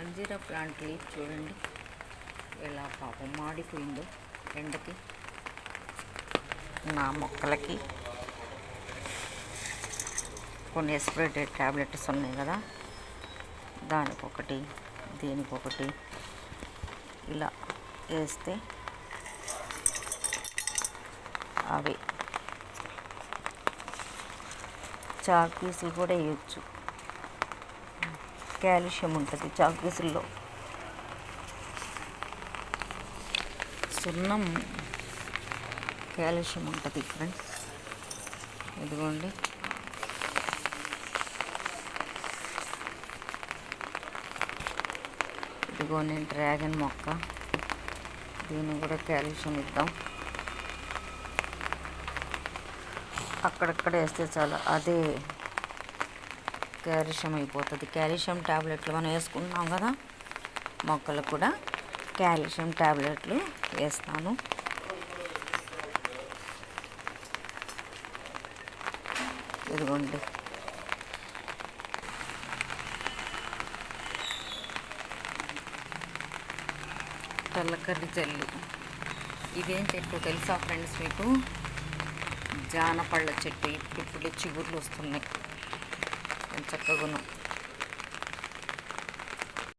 అంజీరా plant leaf చూడండి. ఎలా పాపం మాడిపోయిందో ఎండకి నా మొక్కలకి. కొన్ని ఎస్పిరేటెడ్ ట్యాబ్లెట్స్ ఉన్నాయి కదా దానికొకటి దీనికొకటి. ఇలా వేస్తే అవి చాక్ పీసులు కూడా వేయచ్చు. కాల్షియం ఉంటుంది చాక్ సున్నం కాల్షియం ఉంటుంది ఫ్రెండ్స్. ఇదిగోండి. ఇదిగో నేను డ్రాగన్ మొక్క. దీన్ని కూడా కాల్షియం ఇద్దాం. అక్కడక్కడ వేస్తే చాలు. అదే క్యాల్షియం అయిపోతుంది. క్యాల్షియం ట్యాబ్లెట్లు మనం వేసుకుంటున్నాం కదా? మొక్కలు కూడా క్యాల్షియం ట్యాబ్లెట్లు వేస్తాను. ఇదిగోండి. తెల్లకర్రి జల్లి. ఇదేం చెట్టు తెలుసా ఫ్రెండ్స్ మీకు? జానపళ్ళ చెట్టు. ఇప్పుడు చిగుర్లు వస్తున్నాయి. 洗濯後の。